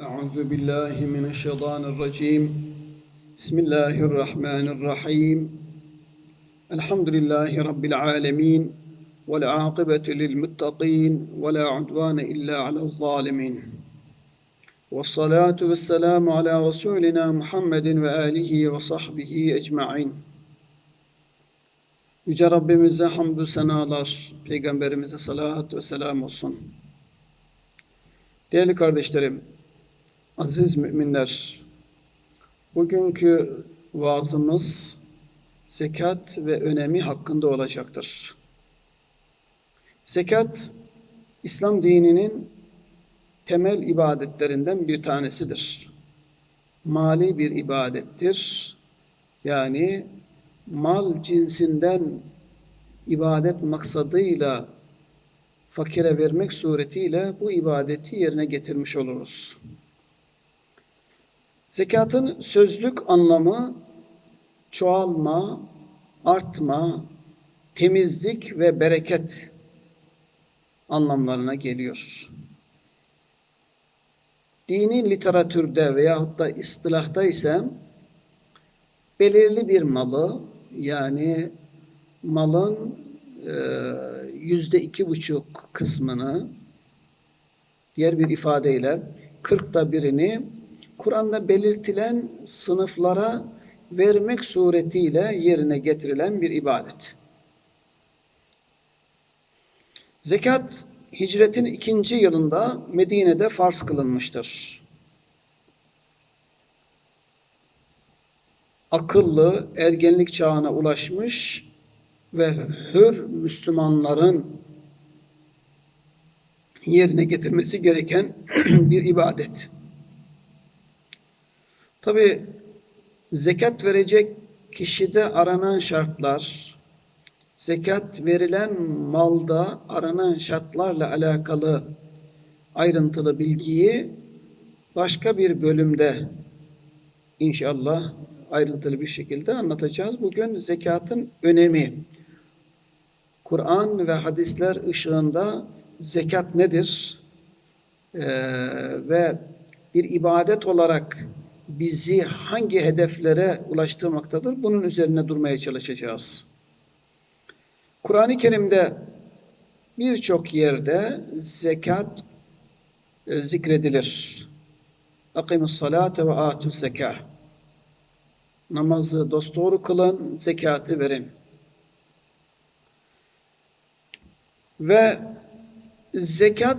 أعوذ بالله من الشيطان الرجيم بسم الله الرحمن الرحيم الحمد لله رب العالمين والعاقبة للمتقين ولا عدوان إلا على الظالمين والصلاة والسلام على رسولنا محمد وآله وصحبه أجمعين Yüce Rabbimize hamdü senalar, Peygamberimize salat ve selam olsun. Değerli kardeşlerim, aziz müminler, bugünkü vaazımız zekat ve önemi hakkında olacaktır. Zekat, İslam dininin temel ibadetlerinden bir tanesidir. Mali bir ibadettir. Yani mal cinsinden ibadet maksadıyla fakire vermek suretiyle bu ibadeti yerine getirmiş oluruz. Zekatın sözlük anlamı çoğalma, artma, temizlik ve bereket anlamlarına geliyor. Dini literatürde veyahut da istilahta ise belirli bir malı yani malın e, yüzde iki buçuk kısmını diğer bir ifadeyle kırkta birini Kur'an'da belirtilen sınıflara vermek suretiyle yerine getirilen bir ibadet. Zekat hicretin ikinci yılında Medine'de farz kılınmıştır. Akıllı, ergenlik çağına ulaşmış ve hür Müslümanların yerine getirmesi gereken bir ibadet. Tabi zekat verecek kişide aranan şartlar, zekat verilen malda aranan şartlarla alakalı ayrıntılı bilgiyi başka bir bölümde inşallah ayrıntılı bir şekilde anlatacağız. Bugün zekatın önemi, Kur'an ve hadisler ışığında zekat nedir? Ee, ve bir ibadet olarak bizi hangi hedeflere ulaştırmaktadır? Bunun üzerine durmaya çalışacağız. Kur'an-ı Kerim'de birçok yerde zekat e, zikredilir. Akimus salate ve atuz zekah. Namazı dosdoğru kılın, zekatı verin. Ve zekat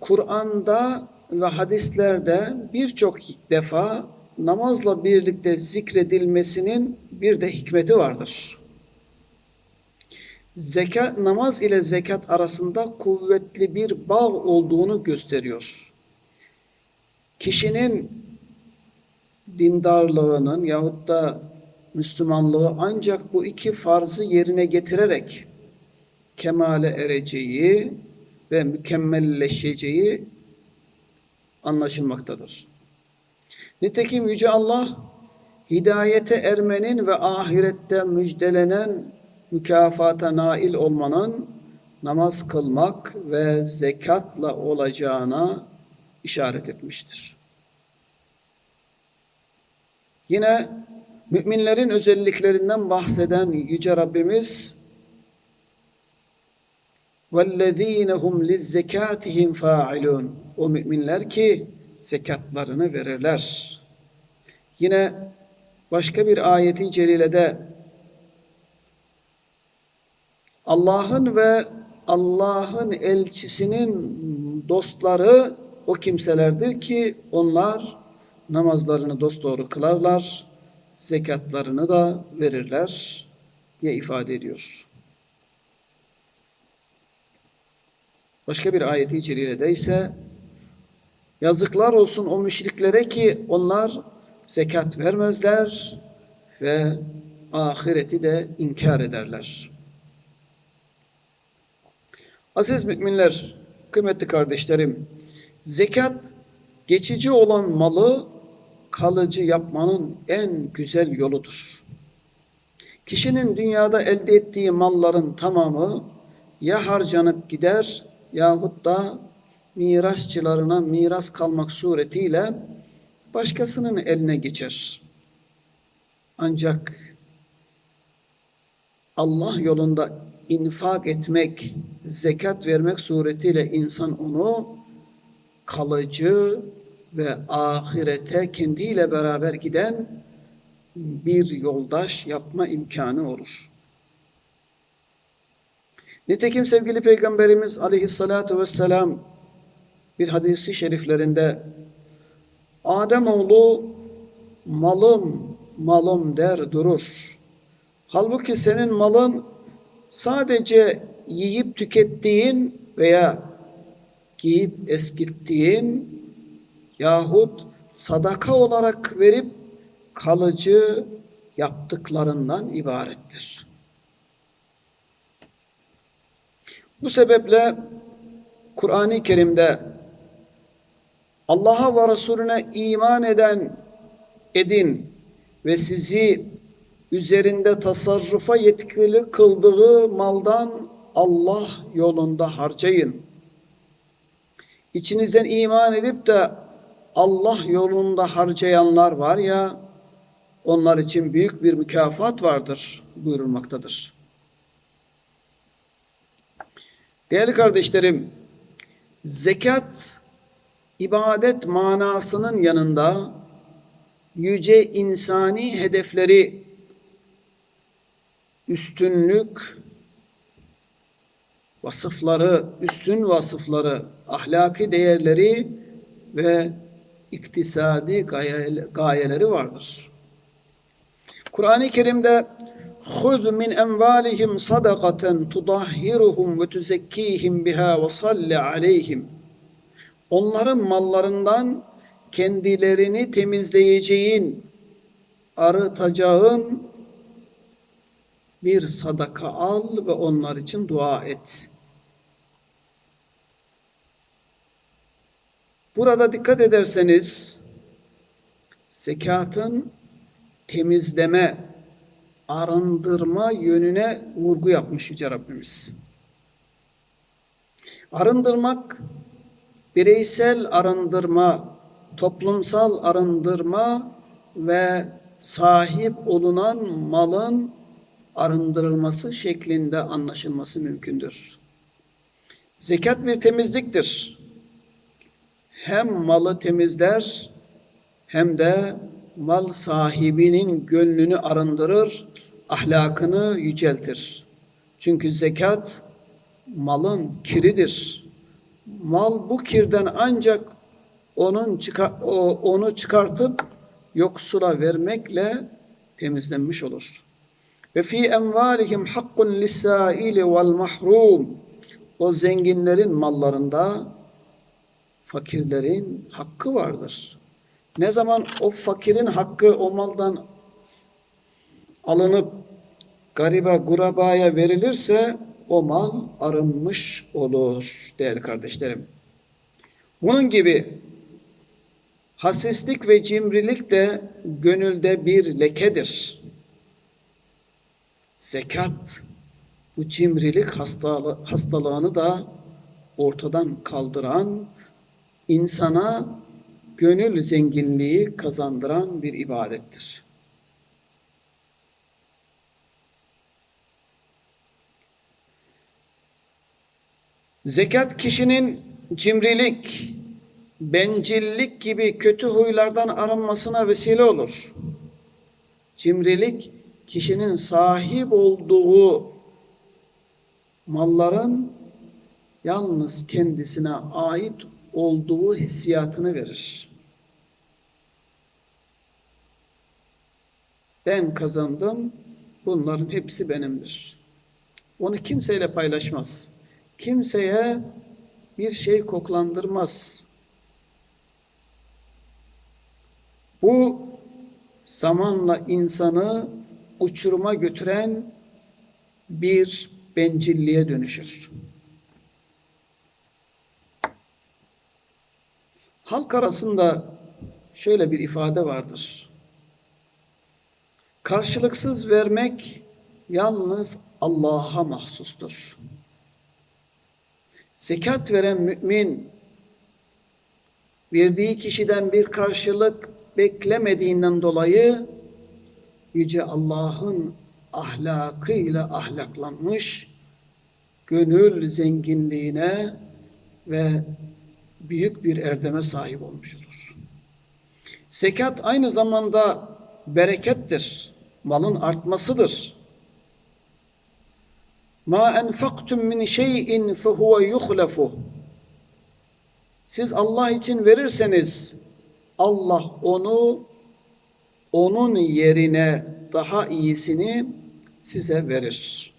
Kur'an'da ve hadislerde birçok defa namazla birlikte zikredilmesinin bir de hikmeti vardır. Zekat, namaz ile zekat arasında kuvvetli bir bağ olduğunu gösteriyor. Kişinin dindarlığının yahut da Müslümanlığı ancak bu iki farzı yerine getirerek kemale ereceği ve mükemmelleşeceği anlaşılmaktadır. Nitekim Yüce Allah hidayete ermenin ve ahirette müjdelenen mükafata nail olmanın namaz kılmak ve zekatla olacağına işaret etmiştir. Yine müminlerin özelliklerinden bahseden Yüce Rabbimiz وَالَّذ۪ينَ هُمْ لِزَّكَاتِهِمْ فَاعِلُونَ O müminler ki zekatlarını verirler. Yine başka bir ayeti celilede Allah'ın ve Allah'ın elçisinin dostları o kimselerdir ki onlar namazlarını dosdoğru kılarlar, zekatlarını da verirler diye ifade ediyor. Başka bir ayeti celilede ise yazıklar olsun o müşriklere ki onlar zekat vermezler ve ahireti de inkar ederler. Aziz müminler, kıymetli kardeşlerim, zekat geçici olan malı kalıcı yapmanın en güzel yoludur. Kişinin dünyada elde ettiği malların tamamı ya harcanıp gider yahut da mirasçılarına miras kalmak suretiyle başkasının eline geçer. Ancak Allah yolunda infak etmek, zekat vermek suretiyle insan onu kalıcı ve ahirete kendiyle beraber giden bir yoldaş yapma imkanı olur. Nitekim sevgili Peygamberimiz aleyhissalatu vesselam bir hadisi şeriflerinde Ademoğlu malım malım der durur. Halbuki senin malın sadece yiyip tükettiğin veya giyip eskittiğin yahut sadaka olarak verip kalıcı yaptıklarından ibarettir. Bu sebeple Kur'an-ı Kerim'de Allah'a ve Resulüne iman eden edin ve sizi üzerinde tasarrufa yetkili kıldığı maldan Allah yolunda harcayın. İçinizden iman edip de Allah yolunda harcayanlar var ya, onlar için büyük bir mükafat vardır buyurulmaktadır. Değerli kardeşlerim, zekat ibadet manasının yanında yüce insani hedefleri üstünlük vasıfları, üstün vasıfları, ahlaki değerleri ve iktisadi gayeleri vardır. Kur'an-ı Kerim'de خُذْ مِنْ اَنْوَالِهِمْ صَدَقَةً تُطَهِّرُهُمْ وَتُزَكِّيهِمْ بِهَا وَصَلِّ عَلَيْهِمْ Onların mallarından kendilerini temizleyeceğin, arıtacağın bir sadaka al ve onlar için dua et. Burada dikkat ederseniz zekatın temizleme, arındırma yönüne vurgu yapmış Yüce Rabbimiz. Arındırmak, bireysel arındırma, toplumsal arındırma ve sahip olunan malın arındırılması şeklinde anlaşılması mümkündür. Zekat bir temizliktir. Hem malı temizler hem de mal sahibinin gönlünü arındırır, ahlakını yüceltir. Çünkü zekat malın kiridir. Mal bu kirden ancak onun onu çıkartıp yoksula vermekle temizlenmiş olur. Ve fi envalihim hakkun lis-saili vel mahrum. O zenginlerin mallarında fakirlerin hakkı vardır. Ne zaman o fakirin hakkı o maldan alınıp gariba gurabaya verilirse o mal arınmış olur değerli kardeşlerim. Bunun gibi hasislik ve cimrilik de gönülde bir lekedir. Zekat bu cimrilik hastalığı, hastalığını da ortadan kaldıran, insana gönül zenginliği kazandıran bir ibadettir. Zekat kişinin cimrilik, bencillik gibi kötü huylardan arınmasına vesile olur. Cimrilik kişinin sahip olduğu malların yalnız kendisine ait olduğu hissiyatını verir. Ben kazandım, bunların hepsi benimdir. Onu kimseyle paylaşmaz. Kimseye bir şey koklandırmaz. Bu zamanla insanı uçuruma götüren bir bencilliğe dönüşür. Halk arasında şöyle bir ifade vardır. Karşılıksız vermek yalnız Allah'a mahsustur. Zekat veren mümin verdiği kişiden bir karşılık beklemediğinden dolayı Yüce Allah'ın ahlakıyla ahlaklanmış, gönül zenginliğine ve büyük bir erdeme sahip olmuş olur. Zekat aynı zamanda berekettir, malın artmasıdır. Ma enfaktum min şey'in fehuve yuhlafu. Siz Allah için verirseniz Allah onu onun yerine daha iyisini size verir.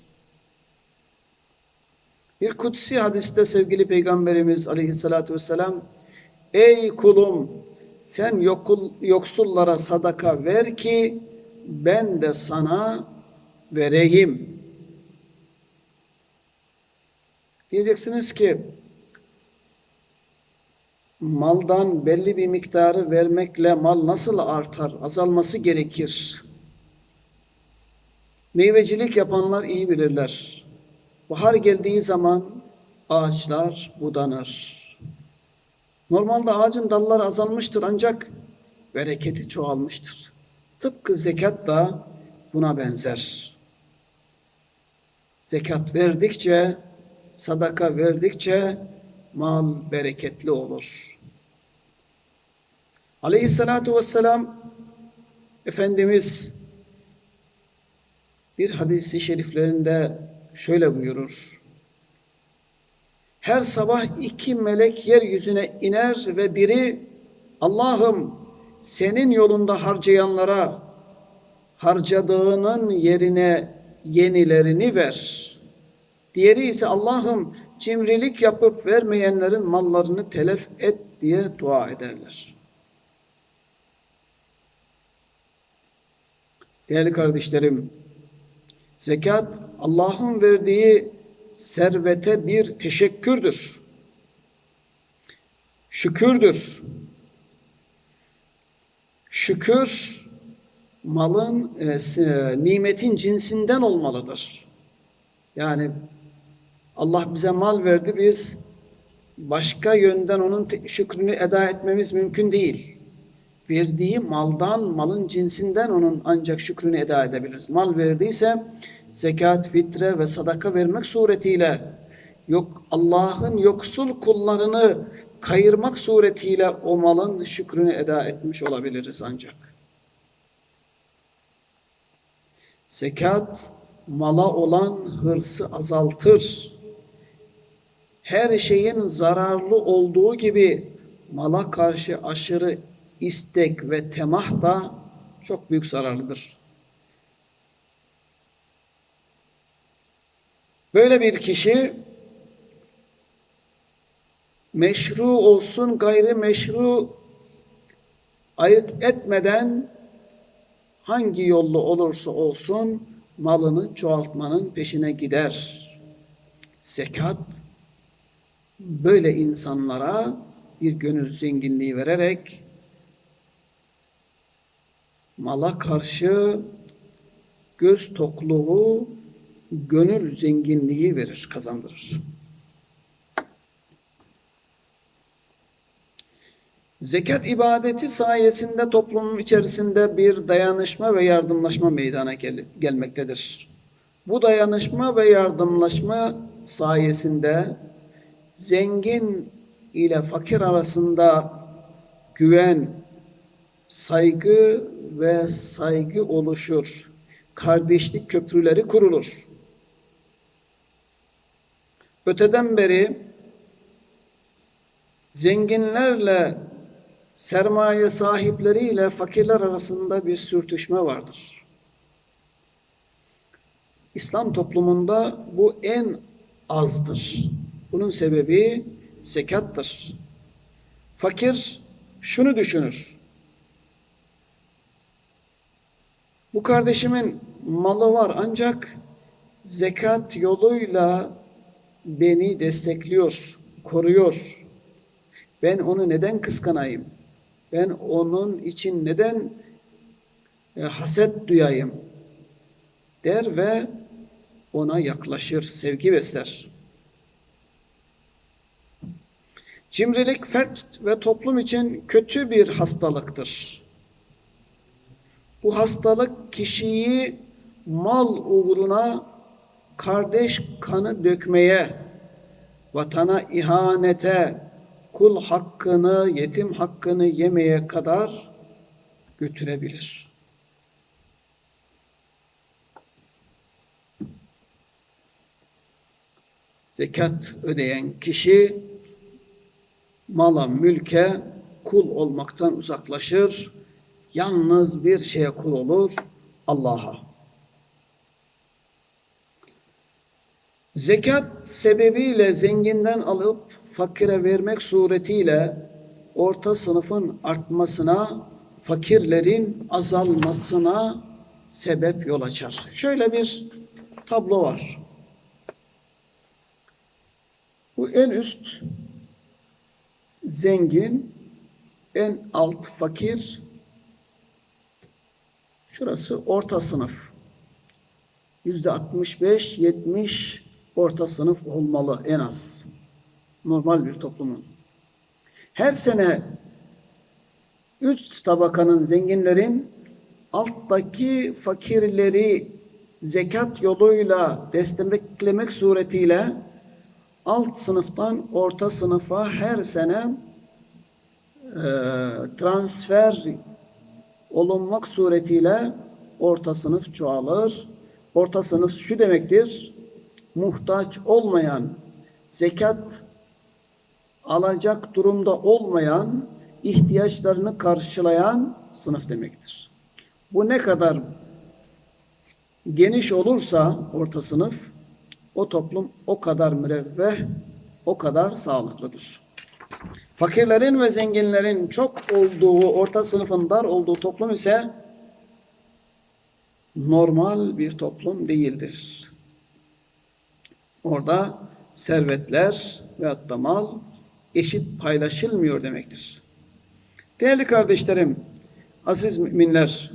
Bir kutsi hadiste sevgili Peygamberimiz aleyhissalatü vesselam Ey kulum sen yokul, yoksullara sadaka ver ki ben de sana vereyim. Diyeceksiniz ki maldan belli bir miktarı vermekle mal nasıl artar? Azalması gerekir. Meyvecilik yapanlar iyi bilirler. Bahar geldiği zaman ağaçlar budanır. Normalde ağacın dalları azalmıştır ancak bereketi çoğalmıştır. Tıpkı zekat da buna benzer. Zekat verdikçe, sadaka verdikçe mal bereketli olur. Aleyhissalatu vesselam Efendimiz bir hadisi şeriflerinde şöyle buyurur. Her sabah iki melek yeryüzüne iner ve biri Allah'ım senin yolunda harcayanlara harcadığının yerine yenilerini ver. Diğeri ise Allah'ım cimrilik yapıp vermeyenlerin mallarını telef et diye dua ederler. Değerli kardeşlerim, zekat Allah'ın verdiği servete bir teşekkürdür. Şükürdür. Şükür malın e, nimetin cinsinden olmalıdır. Yani Allah bize mal verdi biz başka yönden onun şükrünü eda etmemiz mümkün değil. Verdiği maldan, malın cinsinden onun ancak şükrünü eda edebiliriz. Mal verdiyse zekat, fitre ve sadaka vermek suretiyle yok Allah'ın yoksul kullarını kayırmak suretiyle o malın şükrünü eda etmiş olabiliriz ancak. Zekat mala olan hırsı azaltır. Her şeyin zararlı olduğu gibi mala karşı aşırı istek ve temah da çok büyük zararlıdır. Böyle bir kişi meşru olsun gayri meşru ayırt etmeden hangi yolla olursa olsun malını çoğaltmanın peşine gider. Zekat böyle insanlara bir gönül zenginliği vererek mala karşı göz tokluğu gönül zenginliği verir, kazandırır. Zekat ibadeti sayesinde toplumun içerisinde bir dayanışma ve yardımlaşma meydana gel gelmektedir. Bu dayanışma ve yardımlaşma sayesinde zengin ile fakir arasında güven, saygı ve saygı oluşur. Kardeşlik köprüleri kurulur. Öteden beri zenginlerle sermaye sahipleriyle fakirler arasında bir sürtüşme vardır. İslam toplumunda bu en azdır. Bunun sebebi zekattır. Fakir şunu düşünür. Bu kardeşimin malı var ancak zekat yoluyla beni destekliyor, koruyor. Ben onu neden kıskanayım? Ben onun için neden e, haset duyayım? Der ve ona yaklaşır, sevgi besler. Cimrilik fert ve toplum için kötü bir hastalıktır. Bu hastalık kişiyi mal uğruna kardeş kanı dökmeye, vatana ihanete, kul hakkını, yetim hakkını yemeye kadar götürebilir. Zekat ödeyen kişi mala, mülke kul olmaktan uzaklaşır. Yalnız bir şeye kul olur, Allah'a. Zekat sebebiyle zenginden alıp fakire vermek suretiyle orta sınıfın artmasına, fakirlerin azalmasına sebep yol açar. Şöyle bir tablo var. Bu en üst zengin, en alt fakir, şurası orta sınıf. Yüzde 65-70 orta sınıf olmalı en az. Normal bir toplumun. Her sene üst tabakanın zenginlerin alttaki fakirleri zekat yoluyla desteklemek suretiyle alt sınıftan orta sınıfa her sene e, transfer olunmak suretiyle orta sınıf çoğalır. Orta sınıf şu demektir, muhtaç olmayan, zekat alacak durumda olmayan, ihtiyaçlarını karşılayan sınıf demektir. Bu ne kadar geniş olursa orta sınıf, o toplum o kadar müreffeh, o kadar sağlıklıdır. Fakirlerin ve zenginlerin çok olduğu, orta sınıfın dar olduğu toplum ise normal bir toplum değildir. Orada servetler ve hatta mal eşit paylaşılmıyor demektir. Değerli kardeşlerim, aziz müminler,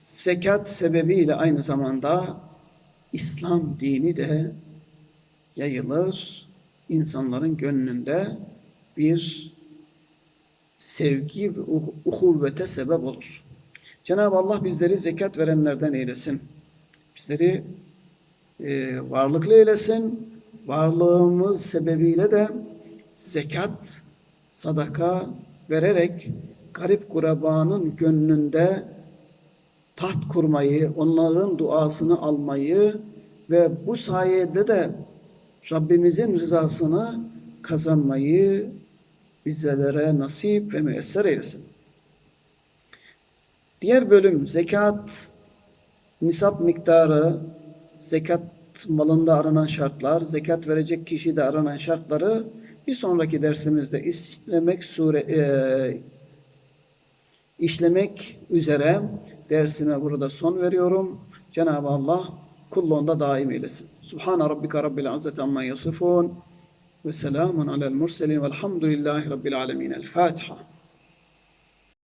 zekat sebebiyle aynı zamanda İslam dini de yayılır, insanların gönlünde bir sevgi ve uhuvvete sebep olur. Cenab-ı Allah bizleri zekat verenlerden eylesin. Bizleri e, varlıklı eylesin. Varlığımız sebebiyle de zekat, sadaka vererek garip kurabanın gönlünde taht kurmayı, onların duasını almayı ve bu sayede de Rabbimizin rızasını kazanmayı bizlere nasip ve müesser eylesin. Diğer bölüm zekat, nisap miktarı, zekat malında aranan şartlar, zekat verecek kişide aranan şartları bir sonraki dersimizde işlemek sure e, işlemek üzere dersime burada son veriyorum. Cenab-ı Allah kulluğunda daim eylesin. Subhane rabbika rabbil izzeti amma yasifun ve selamun alel murselin velhamdülillahi rabbil alemin. El Fatiha.